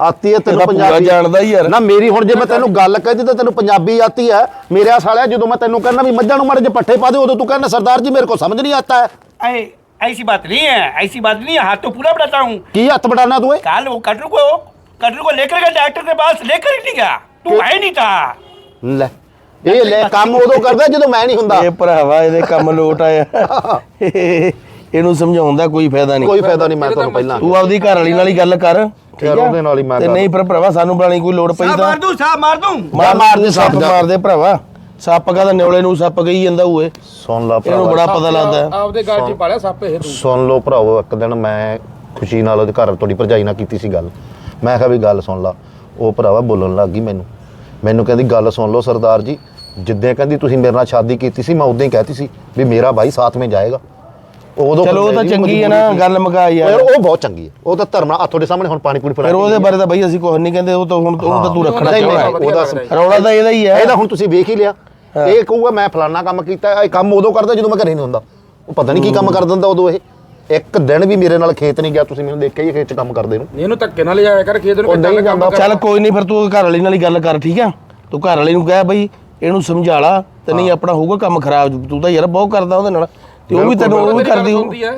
ਆਤੀ ਹੈ ਤੈਨੂੰ ਇਹਦਾ ਪੂਰਾ ਪੰਜਾਬੀ ਜਾਣਦਾ ਹੀ ਯਾਰ। ਨਾ ਮੇਰੀ ਹੁਣ ਜੇ ਮੈਂ ਤੈਨੂੰ ਗੱਲ ਕਹਿ ਦਿੱਤੀ ਤਾਂ ਤੈਨੂੰ ਪੰਜਾਬੀ ਆਤੀ ਹੈ ਮੇਰੇ ਸਾਲਿਆ ਜਦੋਂ ਮੈਂ ਤੈਨੂੰ ਕਹਿੰਦਾ ਵੀ ਮੱਝਾਂ ਨੂੰ ਮਾੜੇ ਜਿਹੇ ਪੱਠੇ ਪਾ ਦੇ ਉਦੋਂ ਤੂੰ ਕਹਿੰਦਾ ਸਰਦਾਰ ਜੀ ਮੇਰੇ ਕੋ ਸਮਝ ਨਹੀਂ ਆਤਾ ਹੈ ऐ- ऐसी बात नहीं है ऐसी बात नहीं है हाथ तो पूरा बढ़ाता हूँ ਕੀ ਹੱਥ ਬਟਾਨਾ ਤੂੰ ਇਹ कल वो कटर को कटर को लेकर गया डॉक्टर के पास लेकर ही नहीं गया तू है नहीं था ਲੈ ਇਹ ਲੈ ਕੰਮ ਉਦੋਂ ਕਰਦਾ ਜਦੋਂ ਮੈਂ ਨਹੀਂ ਹੁੰਦਾ ਇਹ ਭਰਾਵਾ ਇਹਦੇ ਕੰਮ ਲੋਟ ਆਇਆ ਇਹਨੂੰ ਸਮਝਾਉਣ ਦਾ ਕੋਈ ਫਾਇਦਾ ਨਹੀਂ ਕੋਈ ਫਾਇਦਾ ਨਹੀਂ ਮੈਂ ਤੁਹਾਨੂੰ ਪਹਿਲਾਂ ਤੂੰ ਆਪਦੀ ਘਰ ਵਾਲੀ ਨਾਲ ਹੀ ਗੱਲ ਕਰ ਠੀਕ ਯਾਰ ਉਹਦੇ ਤੇ ਨਹੀਂ ਪਰ ਭਰਾਵਾ ਸਾਨੂੰ ਬਣਾਣੀ ਕੋਈ ਲੋੜ ਪਈ ਸਾ ਤਾਂ। ਮਾਰ ਦੂੰ ਸਾ ਮਾਰ ਦੂੰ। ਮਾਰ ਮਾਰ ਦੇ ਸੱਪ ਮਾਰ ਦੇ ਭਰਾਵਾ। ਸੱਪ ਕਾ ਤਾਂ ਨਿਉਲੇ ਨੂੰ ਸੱਪ ਗਈ ਜਾਂਦਾ ਹੋਏ ਸੁਣ ਲਾ ਭਰਾਵਾ। ਇਹਨੂੰ ਬੜਾ ਪਤਾ ਲੱਗਦਾ। ਆਪਦੇ ਘਰ ਚ ਪਾਲਿਆ ਸੱਪ ਇਹ ਤੂੰ ਸੁਣ ਲਓ ਭਰਾਵੋ ਇੱਕ ਦਿਨ ਮੈਂ ਖੁਸ਼ੀ ਨਾਲ ਉਹਦੇ ਘਰ ਤੁਹਾਡੀ ਭਰਜਾਈ ਨਾਲ ਕੀਤੀ ਸੀ ਗੱਲ। ਮੈਂ ਕਿਹਾ ਵੀ ਗੱਲ ਸੁਣ ਲਾ। ਉਹ ਭਰਾਵਾ ਬੋਲਣ ਲੱਗ ਗਈ ਮੈਨੂੰ। ਮੈਨੂੰ ਕਹਿੰਦੀ ਗੱਲ ਸੁਣ ਲਓ ਸਰਦਾਰ ਜੀ। ਜਿੱਦਾਂ ਕਹਿੰਦੀ ਤੁਸੀਂ ਮੇਰੇ ਨਾਲ ਸ਼ਾਦੀ ਕੀਤੀ ਸੀ ਮੈਂ ਉਦਾਂ ਹੀ ਕਹਿਤੀ ਸੀ ਵੀ ਮੇਰਾ ਭਾਈ ਸਾਥ ਮੇਂ ਜਾਏਗਾ। ਉਦੋਂ ਚਲੋ ਉਹ ਤਾਂ ਚੰਗੀ ਹੈ ਨਾ। ਗੱਲ ਮੁਕਾ ਯਾਰ। ਉਹ ਬਹੁਤ ਚੰਗੀ ਹੈ। ਉਹ ਤਾਂ ਧਰਮ ਨਾਲ ਆ ਤੁਹਾਡੇ ਸਾਹਮਣੇ ਹੁਣ ਪਾਣੀ ਪੂਣੀ ਪਿਲਾ ਫਿਰ ਉਹਦੇ ਬਾਰੇ ਤਾਂ ਬਈ ਅਸੀਂ ਕੁਝ ਨਹੀਂ ਕਹਿੰਦੇ ਉਹ ਤਾਂ ਹੁਣ ਉਹਨੂੰ ਤਾਂ ਤੂੰ ਰੱਖਣਾ ਚਾਹੁੰਦਾ। ਉਹਦਾ ਰੌਲਾ ਤਾਂ ਇਹਦਾ ਹੀ ਹੈ। ਇਹਦਾ ਹੁਣ ਤੁਸੀਂ ਵੇਖ ਹੀ ਲਿਆ। ਇਹ ਕਹੂਗਾ ਮੈਂ ਫਲਾਨਾ ਕੰਮ ਕੀਤਾ ਇਹ ਕੰਮ ਉਦੋਂ ਕਰਦਾ ਜਦੋਂ ਮੈਂ ਘਰੇ ਨਹੀਂ ਹੁੰਦਾ। ਉਹ ਪਤਾ ਨਹੀਂ ਕੀ ਕੰਮ ਕਰ ਦਿੰਦਾ ਉਦੋਂ ਇਹ। ਇੱਕ ਦਿਨ ਵੀ ਮੇਰੇ ਨਾਲ ਖੇਤ ਨਹੀਂ ਗਿਆ ਤੁਸੀਂ ਮੈਨੂੰ ਦੇਖਿਆ ਹੀ ਹੈ ਖੇਤ 'ਚ ਕੰਮ ਕਰਦੇ ਨੂੰ। ਇਹਨੂੰ ਧੱਕੇ ਨਾਲ ਲਿਜਾਇਆ ਕਰ ਖੇਤ ਨੂੰ ਉਹ ਕਿੱਦਾਂ ਦਾ ਕੰਮ। ਚੱਲ ਕੋਈ ਨਹੀਂ ਫਿਰ ਤੂੰ ਘਰ ਵਾਲੀ ਨਾਲ ਹੀ ਗੱਲ ਕਰ ਠੀਕ ਆ? ਤੂੰ ਘਰ ਵਾਲੀ ਨੂੰ ਕਹਿ ਬਈ ਇਹਨੂੰ ਸਮਝਾ ਲਾ ਤੇ ਨਹੀਂ ਆਪਣਾ ਹੋਊਗਾ ਕੰਮ ਖਰਾਬ ਤੂੰ ਤਾਂ ਯਾਰ ਬਹੁਤ ਕਰਦਾ ਉਹਦੇ ਨਾਲ। ਤੇ ਉਹ ਵੀ ਤੈਨੂੰ ਉਹ ਵੀ ਕਰਦੀ ਹੋਊ। ਸੁਣਦੀ ਹੈ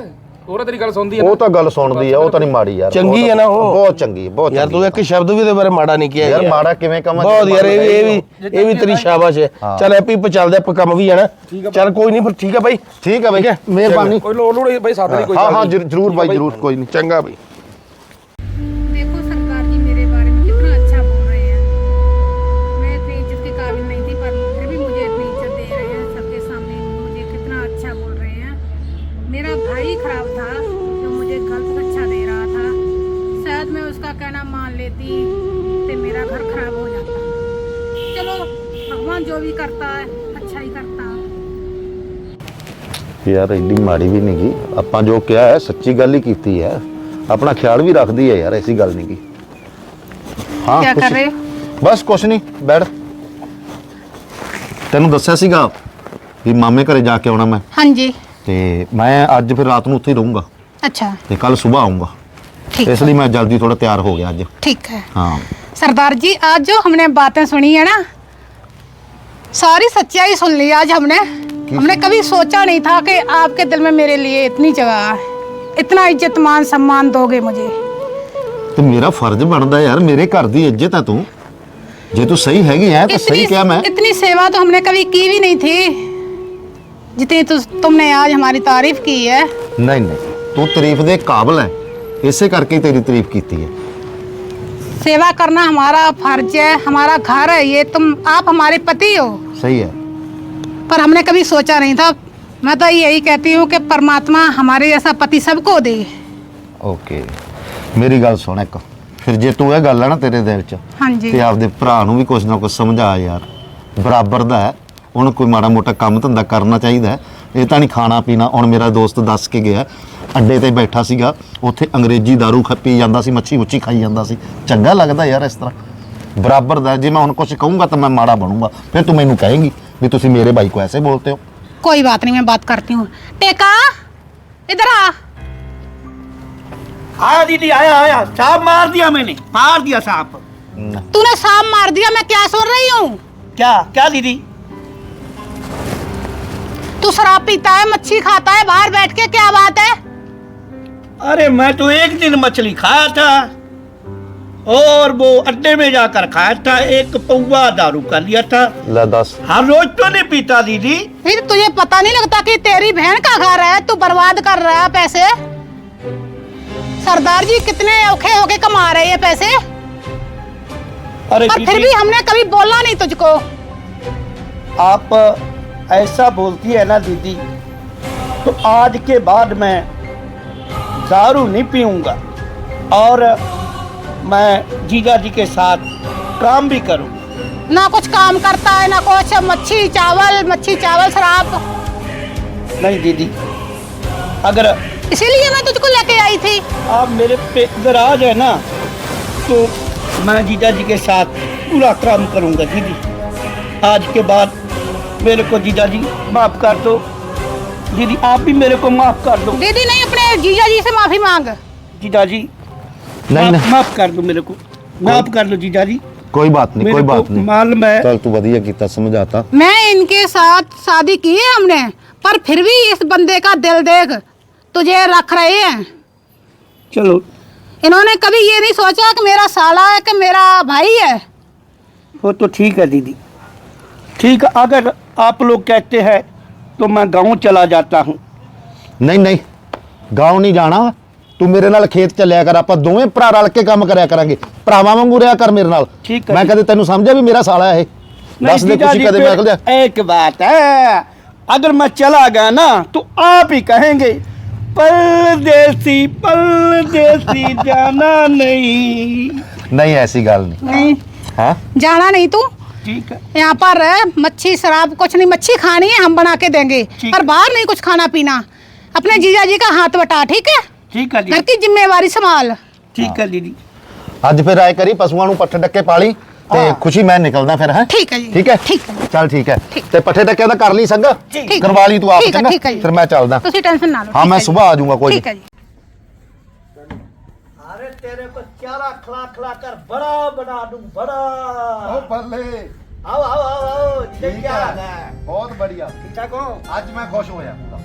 ਹੋਰ ਤੇਰੀ ਗੱਲ ਸੁਣਦੀ ਹੈ ਉਹ ਤਾਂ ਗੱਲ ਸੁਣਦੀ ਆ ਉਹ ਤਾਂ ਨਹੀਂ ਮਾੜੀ ਯਾਰ ਚੰਗੀ ਹੈ ਨਾ ਉਹ। ਬਹੁਤ ਚੰਗੀ ਹੈ, ਬਹੁਤ ਯਾਰ ਤੂੰ ਇੱਕ ਸ਼ਬਦ ਵੀ ਉਹਦੇ ਬਾਰੇ ਮਾੜਾ ਨਹੀਂ ਕਿਹਾ ਯਾਰ ਮਾੜਾ ਕਿਵੇਂ ਕਵਾਂ ਬਹੁਤ ਯਾਰ ਇਹ ਵੀ ਇਹ ਵੀ ਇਹ ਵੀ ਤੇਰੀ ਸ਼ਾਬਾਸ਼ ਹੈ। ਚੱਲ ਐਪੀ ਪ ਚੱਲਦੇ ਆਪਾਂ ਕੰਮ ਵੀ ਹੈ ਨਾ ਚੱਲ ਕੋਈ ਨਹੀਂ ਫਿਰ ਠੀਕ ਹੈ ਬਾਈ। ਠੀਕ ਹੈ ਬਈ। ਮਿਹਰਬਾਨੀ ਕੋਈ ਲੋੜ ਲੋੜ ਬਾਈ ਸਾਥ ਨਹੀਂ ਕੋਈ ਹਾਂ ਹਾਂ ਜ਼ਰੂਰ ਬਾਈ। ਜ਼ਰੂਰ ਕੋਈ ਨਹੀਂ। ਚੰਗਾ ਬਾਈ। जो भी करता है अच्छा ही करता है ਯਾਰ ਐਡੀ ਮਾੜੀ ਵੀ ਨਹੀਂ ਗੀ ਆਪਾਂ ਜੋ ਕਿਹਾ ਹੈ ਸੱਚੀ ਗੱਲ ਹੀ ਕੀਤੀ ਹੈ ਆਪਣਾ ਖਿਆਲ ਵੀ ਰੱਖਦੀ ਹੈ ਯਾਰ ਐਸੀ ਗੱਲ ਨਹੀਂ ਗੀ ਹਾਂ क्या ਕੁਛ- कर रहे हो ਬਸ ਕੁਛ ਨਹੀਂ ਬੈਠ ਤੈਨੂੰ ਦੱਸਿਆ ਸੀਗਾ ਵੀ ਮਾਮੇ ਘਰੇ ਜਾ ਕੇ ਆਉਣਾ ਮੈਂ हाँ जी ਤੇ ਮੈਂ ਅੱਜ ਫਿਰ ਰਾਤ ਨੂੰ ਉੱਥੇ ਹੀ ਰਹੂੰਗਾ अच्छा ਤੇ ਕੱਲ ਸਵੇਰ ਆਉਂਗਾ ठीक ਇਸ ਲਈ ਮੈਂ ਜਲਦੀ ਥੋੜਾ ਤਿਆਰ ਹੋ ਗਿਆ ਅੱਜ ठीक है ਹਾਂ सरदार जी आज जो हमने बातें सुनी है ना सारी सच्चाई सुन ली आज हमने हमने कभी सोचा नहीं था कि आपके दिल में मेरे लिए इतनी जगह है इतना इज्जत मान सम्मान दोगे मुझे ਤੇ ਮੇਰਾ ਫਰਜ਼ ਬਣਦਾ ਯਾਰ ਮੇਰੇ ਘਰ ਦੀ ਇੱਜ਼ਤ ਹੈ ਤੂੰ ਜੇ ਤੂੰ ਸਹੀ ਹੈਗੀ ਹੈ ਤਾਂ ਸਹੀ ਕਿਹਾ ਮੈਂ इतनी सेवा तो हमने कभी की भी नहीं थी जितनी तो तुमने आज हमारी तारीफ की है ਨਹੀਂ ਨਹੀਂ ਤੂੰ ਤਾਰੀਫ ਦੇ ਕਾਬਲ ਹੈ ਇਸੇ ਕਰਕੇ ਹੀ ਤੇਰੀ ਤਾਰੀਫ ਕੀਤੀ ਹੈ सेवा करना हमारा फर्ज है हमारा घर है ये तुम आप हमारे पति हो ਸਹੀ ਹੈ पर हमने कभी सोचा नहीं था मैं तो यही कहती हूँ कि परमात्मा हमारे जैसा पति सबको दे ਓਕੇ ਮੇਰੀ ਗੱਲ ਸੁਣ ਇੱਕ ਫਿਰ ਜੇ ਤੂੰ ਇਹ ਗੱਲ ਹੈ ਨਾ ਤੇਰੇ ਦਿਲ 'ਚ हाँ जी ਤੇ ਆਪਦੇ ਭਰਾ ਨੂੰ ਵੀ ਕੁਝ ਨਾ ਕੁਝ ਸਮਝਾ ਯਾਰ ਬਰਾਬਰ ਦਾ ਹੈ ਉਹਨੂੰ ਕੋਈ ਮਾੜਾ ਮੋਟਾ ਕੰਮ ਧੰਦਾ ਕਰਨਾ ਚਾਹੀਦਾ ਹੈ। ਇਹ ਤਾਂ ਨਹੀਂ ਖਾਣਾ ਪੀਣਾ ਹੁਣ ਮੇਰਾ ਦੋਸਤ ਦੱਸ ਕੇ ਗਿਆ ਅੱਡੇ ਤੇ ਬੈਠਾ ਸੀਗਾ ਉੱਥੇ ਅੰਗਰੇਜ਼ੀ दारू ਖੱਪੀ ਜਾਂਦਾ ਸੀ ਮੱਛੀ ਮੁੱਛੀ ਖਾਈ ਜਾਂਦਾ ਸੀ ਚੰਗਾ ਲੱਗਦਾ ਯਾਰ ਇਸ ਤਰ੍ਹਾਂ ਬਰਾਬਰ ਦਾ ਜੇ ਮੈਂ ਹੁਣ ਕੁਝ ਕਹੂੰਗਾ ਤਾਂ ਮੈਂ ਮਾੜਾ ਬਣੂੰਗਾ ਫਿਰ ਤੂੰ ਮੈਨੂੰ ਕਹੇਂਗੀ ਵੀ ਤੁਸੀਂ ਮੇਰੇ ਭਾਈ ਕੋ ਐਸੇ ਬੋਲਤੇ ਹੋ कोई बात नहीं मैं बात करती हूँ टेका इधर आ आया दीदी आया आया सांप मार दिया मैंने मार दिया सांप तूने सांप मार दिया मैं क्या सुन रही हूँ क्या क्या दीदी तू शराब पीता है मच्छी खाता है बाहर बैठ के क्या बात है? अरे मैं तो एक दिन मछली खाया था और वो अड्डे में जाकर खाया था एक पौवा दारू का लिया था। लदस हर रोज तो नहीं पीता दीदी। फिर तो तुझे पता नहीं लगता कि तेरी बहन का घर है? तू बर्बाद कर रहा है पैसे। सरदार जी कितने औखे होके कमा रहे हैं पैसे। अरे पर फिर भी हमने कभी बोला नहीं तुझको। आप ऐसा बोलती है ना दीदी तो आज के बाद मैं दारू नहीं पीऊँगा और मैं जीजा जी के साथ काम भी करूँ ना कुछ काम करता है ना कुछ। मच्छी चावल मच्छी चावल शराब। नहीं दीदी अगर इसीलिए मैं तुझको लेके आई थी। आप मेरे पे नाराज़ है ना तो मैं जीजा जी के साथ पूरा काम करूँगा दीदी। आज के बाद मेरे को जीजा जी माफ कर दो दीदी आप भी मेरे को माफ कर दो दीदी नहीं अपने जीजा जी से माफी मांग जीजा जी नहीं ना माफ- माफ कर दो मेरे को माफ कर दो जीजा जी कोई बात नहीं मेरे कोई बात को नहीं मालूम है चल तू वधिया ਕੀਤਾ ਸਮਝਾਤਾ मैं इनके साथ शादी की है हमने पर फिर भी इस बंदे का दिल देख तुझे रख रहे हैं चलो इन्होंने कभी ये नहीं सोचा कि मेरा साला है कि मेरा भाई है वो तो ठीक है दीदी ठीक है अगर आप लोग कहते हैं तो मैं गांव चला जाता हूँ ਨਹੀਂ ਨਹੀਂ ਗਾਉਂ ਨਹੀਂ ਜਾਣਾ ਤੂੰ ਮੇਰੇ ਨਾਲ ਖੇਤ ਚੱਲਿਆ ਕਰ ਆਪਾਂ ਦੋਵੇਂ ਭਰਾ ਰਲ ਕੇ ਕੰਮ ਕਰਿਆ ਕਰਾਂਗੇ ਭਰਾਵਾਂ ਵਾਂਗੂ ਰਿਹਾ ਕਰ ਮੇਰੇ ਨਾਲ ਠੀਕ ਹੈ ਮੈਂ ਜੀ। ਕਦੇ ਤੈਨੂੰ ਸਮਝਿਆ ਵੀ ਮੇਰਾ ਸਾਲਾ ਇਹ ਦੱਸ ਦੇ जीजा ਤੁਸੀਂ जी, ਕਦੇ फिर ਮੈਂ ਲਿਆ एक बात है अगर मैं चला गया ना तो आप ही कहेंगे परदेसी परदेसी जाना नहीं ਨਹੀਂ ਐਸੀ ਗੱਲ ਨਹੀਂ नहीं ਹਾਂ जाना नहीं तू ठीक है यहाँ पर रह, मच्छी शराब कुछ नहीं मच्छी खानी है हम बना के देंगे ठीक पर बाहर नहीं कुछ खाना पीना अपने जीजा जी का हाथ बटा ठीक है ठीक है घर दीदी की जिम्मेवारी संभाल ठीक है दीदी ਅੱਜ ਫਿਰ ਆਏ ਕਰੀ ਪਸ਼ੂਆਂ ਨੂੰ ਪੱਠੇ ਡੱਕੇ ਪਾਲੀ ਤੇ ਹਾਂ। ਖੁਸ਼ੀ ਮੈਂ ਨਿਕਲਦਾ ਫਿਰ ਹੈ ठीक है जी ਠੀਕ ਹੈ ठीक है ਚੱਲ ਠੀਕ ਹੈ ਠੀਕ। ਤੇ ਪੱਠੇ ਡੱਕੇ ਦਾ ਕਰ ਲਈ ਸੰਗਾ ठीक है। ਕਰਵਾ ਲਈ ਤੂੰ ਆਪ ठीक है, ਚੰਗਾ ठीक है जी। ਫਿਰ ਮੈਂ ਚੱਲਦਾ तुसी टेंशन ना लो हाँ, ठीक मैं है जी। सुबह आ जाऊंगा, कोई ठीक है जी अरे तेरे को चारा खिला खिला कर बड़ा बना दूं बड़ा ਬੱਲੇ आओ आओ आओ आओ ये क्या हाल है ਬਹੁਤ ਬੜੀਆ ठीक ठाक हो ਅੱਜ ਮੈਂ ਖੁਸ਼ ਹੋਇਆ ਪੂਰਾ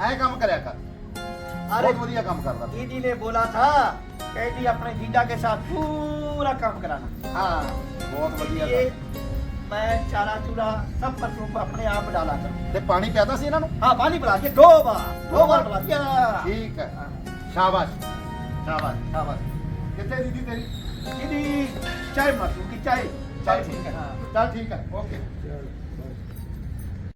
ਐ ਕੰਮ ਕਰਿਆ ਕਰ अरे ਵਧੀਆ ਕੰਮ ਕਰਦਾ दीदी ने बोला था कहती अपने जीजा के साथ पूरा काम कराना ਹਾਂ ਬਹੁਤ ਵਧੀਆ ये मैं चारा चूरा सब पशुओं को अपने आप डाला करूं ਤੇ ਪਾਣੀ ਪਿਆਦਾ ਸੀ ਇਹਨਾਂ ਨੂੰ हाँ पानी पिला दिया दो बार दो बार पिला दिया ਠੀਕ ਹੈ ਸ਼ਾਬਾਸ਼ शाबाश शाबाश कितने दीदी तेरी दीदी चाय मासूम की चाय चाय ठीक है चल ठीक है ओके